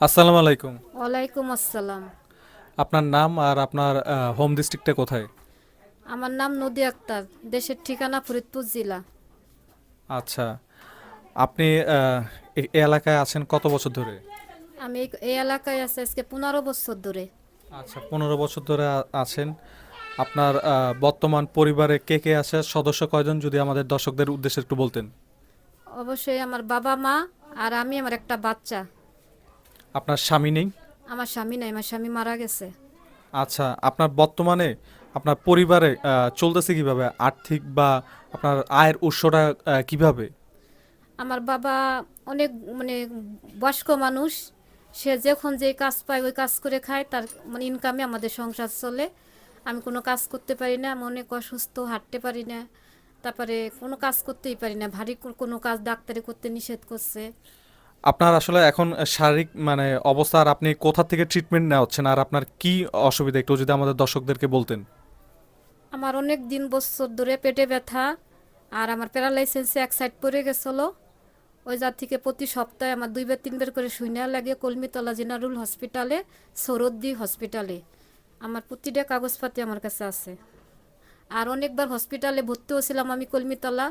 আসসালামু আলাইকুম। ওয়ালাইকুম আসসালাম। আপনার নাম আর আপনার হোম ডিস্ট্রিক্টটা কোথায়? আমার নাম নদী আক্তার দেশের ঠিকানা ফরিদপুর জেলা। আচ্ছা আপনি এই এলাকায় আছেন কত বছর ধরে? আমি এই- এই এলাকায় আছি আজকে পনেরো বছর ধরে। আচ্ছা পনেরো বছর ধরে আছেন। আপনার বর্তমান পরিবারে কে কে আছে? সদস্য কয়জন? যদি আমাদের দর্শকদের উদ্দেশ্যে একটু বলতেন। অবশ্যই আমার বাবা মা আর আমি আমার একটা বাচ্চা। আপনার স্বামী নেই? আমার স্বামী নাই আমার স্বামী মারা গেছে। আচ্ছা আপনার বর্তমানে আপনার পরিবারে চলতেছে কীভাবে? আর্থিক বা আপনার আয়ের উৎসটা কীভাবে? আমার বাবা অনেক মানে বয়স্ক মানুষ। সে যখন যে কাজ পায় ওই কাজ করে খায়। তার মানে ইনকামে আমাদের সংসার চলে। আমি কোনো কাজ করতে পারি না আমি অনেক অসুস্থ হাঁটতে পারি না। তারপরে কোনো কাজ করতেই পারি না। ভারী কোনো কাজ ডাক্তারে করতে নিষেধ করছে। আপনার আসলে এখন শারীরিক মানে অবস্থা আর আপনি কোথা থেকে ট্রিটমেন্ট নেওয়া হচ্ছেন আর আপনার কি অসুবিধা? একটু যদি আমাদের দর্শকদেরকে বলতেন। আমার অনেক দিন বছর ধরে পেটে ব্যথা, আর আমার প্যারালাইসেন্সে এক সাইড পড়ে গেছিল। ওই যার থেকে প্রতি সপ্তাহে আমার দুইবার, তিনবার করে শুইনা লাগে কলমিতলা জেনারেল হসপিটালে সরদ্দি হসপিটালে আমার প্রতিটা কাগজপাতি আমার কাছে আছে। আর অনেকবার হসপিটালে ভর্তি হয়েছিলাম আমি কলমিতলা।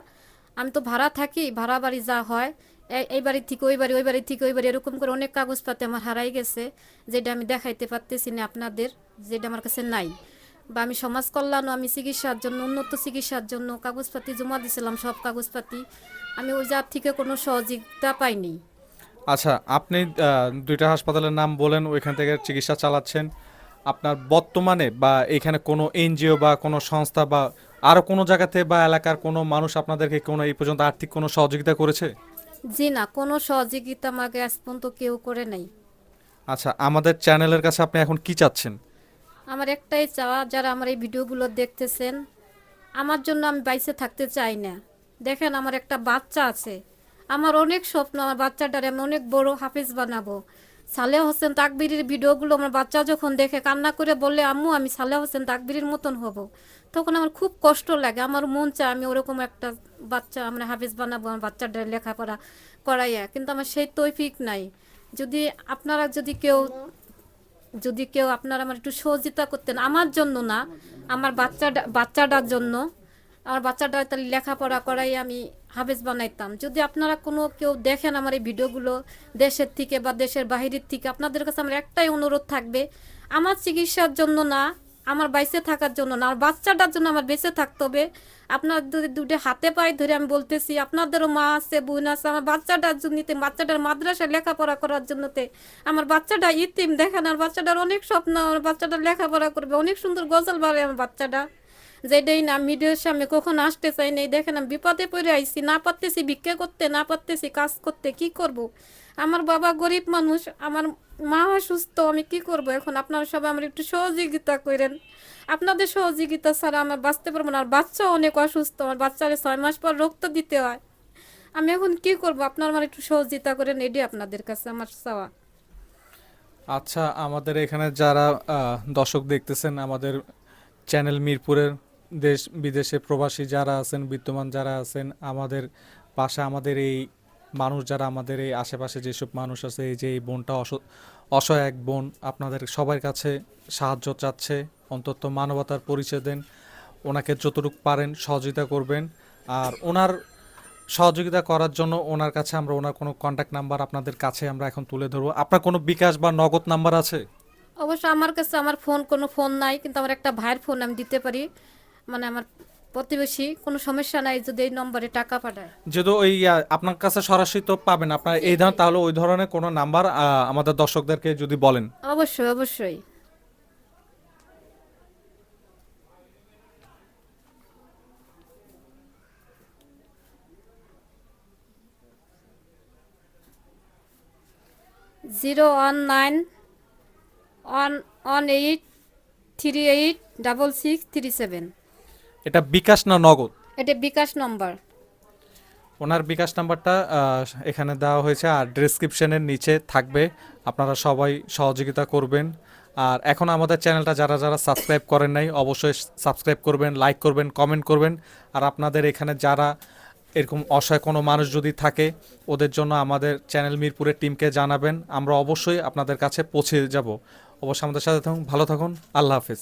আমি তো ভাড়া থাকি ভাড়া বাড়ি যা হয় এই- এই বাড়ি থেকে ওই বাড়ি ওই বাড়ি থেকে ওই বাড়ি এরকম করে অনেক কাগজপাতি আমার হারাই গেছে, যেটা আমি দেখাইতে পারতেছি না আপনাদের, যেটা আমার কাছে নাই। বা আমি সমাজ কল্যাণও, আমি চিকিৎসার জন্য, উন্নত চিকিৎসার জন্য কাগজপাতি জমা দিয়েছিলাম সব কাগজপাতি। আমি ওই জাত থেকে কোনো সহযোগিতা পাইনি। আচ্ছা আপনি দুইটা হাসপাতালের নাম বলেন, ওইখান থেকে চিকিৎসা চালাচ্ছেন। আপনার বর্তমানে বা এখানে কোনো এনজিও বা কোনো সংস্থা বা আরও কোনো জায়গাতে বা এলাকার কোনো মানুষ আপনাদেরকে কোনো এই পর্যন্ত আর্থিক কোনো সহযোগিতা করেছে? জি না কোনো সহযোগিতা আমাকে আজ পর্যন্ত কেউ করে নাই। আচ্ছা আমাদের চ্যানেলের কাছে আপনি এখন কি চাচ্ছেন? আমার একটাই চাওয়া যারা আমার এই ভিডিওগুলো দেখতেছেন আমার জন্য আমি বাইসে থাকতে চাই না। দেখেন আমার একটা বাচ্চা আছে। আমার অনেক স্বপ্ন আমার বাচ্চাটারে আমি অনেক বড় হাফেজ বানাবো। সালেহ হোসেন তাকবিরের ভিডিওগুলো আমার বাচ্চা যখন দেখে কান্না করে বললে, আম্মু, আমি সালেহ হোসেন তাকবিরের মতন হব। তখন আমার খুব কষ্ট লাগে। আমার মন চায় আমি ওরকম একটা বাচ্চা আমরা হাফিজ বানাবো, আমার বাচ্চাটার লেখাপড়া করাইয়া। কিন্তু আমার সেই তৈফিক নাই। যদি আপনারা, যদি কেউ যদি কেউ আপনারা আমার একটু সহযোগিতা করতেন, আমার জন্য না, আমার বাচ্চাটা, বাচ্চাটার জন্য আমার বাচ্চাটা তাহলে লেখাপড়া করাই আমি হাফেজ বানাইতাম। যদি আপনারা কোনো কেউ দেখেন আমার এই ভিডিওগুলো দেশের থেকে বা দেশের বাহিরের থেকে, আপনাদের কাছে আমার একটাই অনুরোধ থাকবে, আমার চিকিৎসার জন্য না, আমার বাইসে থাকার জন্য না, আর বাচ্চাটার জন্য আমার বেঁচে থাকতে হবে। আপনার যদি দুটো হাতে পায়ে ধরে আমি বলতেছি, আপনাদেরও মা আছে, বোন আছে, আমার বাচ্চাটার জন্যতে, বাচ্চাটার মাদ্রাসায় লেখাপড়া করার জন্যতে, আমার বাচ্চাটা ইতিম দেখেন আর বাচ্চাটার অনেক স্বপ্ন, আমার বাচ্চাটা লেখাপড়া করবে, অনেক সুন্দর গজল বাড়ে আমার বাচ্চাটা। যেটাই না, মিডিয়ার সামনে কখন আসতে চাই নাই। দেখেন আমি বিপদে পড়ে আইছি, না পারতেছি ভিক্ষা করতে, না পারতেছি কাজ করতে, কি করব। আমার বাবা গরিব মানুষ, আমার মা অসুস্থ, আমি কি করব এখন? আপনারা সবাই আমার একটু সহযোগিতা করেন। আপনাদের সহযোগিতা ছাড়া আমার বাঁচতে পারব না। আর বাচ্চা অনেক অসুস্থ, আমার বাচ্চারে ছয় মাস পর রক্ত দিতে হয়। আমি এখন কি করব? আপনারা আমার একটু সহযোগিতা করেন এটি আপনাদের কাছে আমার চাওয়া। আচ্ছা আমাদের এখানে যারা দর্শক দেখতেছেন, আমাদের চ্যানেল মিরপুরের দেশ বিদেশে প্রবাসী যারা আছেন, বিদ্যমান যারা আছেন, আমাদের পাশে আমাদের এই মানুষ যারা আমাদের এই আশেপাশে যেসব মানুষ আছে, এই যে এই বোনটা অস- অসহায় এক বোন, আপনাদের সবার কাছে সাহায্য চাচ্ছে। অন্তত মানবতার পরিচয় দেন। ওনাকে যতটুকু পারেন সহযোগিতা করবেন। আর ওনার সহযোগিতা করার জন্য ওনার কাছে আমরা, ওনার কোনো কন্ট্যাক্ট নাম্বার আপনাদের কাছে আমরা এখন তুলে ধরবো। আপনার কোনো বিকাশ বা নগদ নাম্বার আছে? অবশ্য আমার কাছে আমার ফোন কোনো ফোন নাই, কিন্তু আমার একটা ভাইয়ের ফোন আমি দিতে পারি। মানে আমার প্রতিবেশী কোনো সমস্যা নাই যদি এই নম্বরে টাকা পাঠায়। যেহেতু ওই আপনার কাছে সরাসরি তো পাবেন আপনার এই ধরনের তাহলে ওই ধরনের কোনো নাম্বার আমাদের দর্শকদেরকে যদি বলেন। অবশ্যই অবশ্যই। Zero one nine one one eight three eight double six three seven. এটা বিকাশ না নগদ? এটা বিকাশ নাম্বার। ওনার বিকাশ নাম্বারটা এখানে দেওয়া হয়েছে আর ডেসক্রিপশনের নিচে থাকবে। আপনারা সবাই সহযোগিতা করবেন। আর এখন আমাদের চ্যানেলটা যারা যারা সাবস্ক্রাইব করেন নাই অবশ্যই সাবস্ক্রাইব করবেন লাইক করবেন কমেন্ট করবেন। আর আপনাদের এখানে যারা এরকম অসহায় কোনো মানুষ যদি থাকে ওদের জন্য আমাদের চ্যানেল মিরপুরের টিমকে জানাবেন। আমরা অবশ্যই আপনাদের কাছে পৌঁছে যাব। অবশ্যই আমাদের সাথে থাকুন ভালো থাকুন আল্লাহ হাফেজ।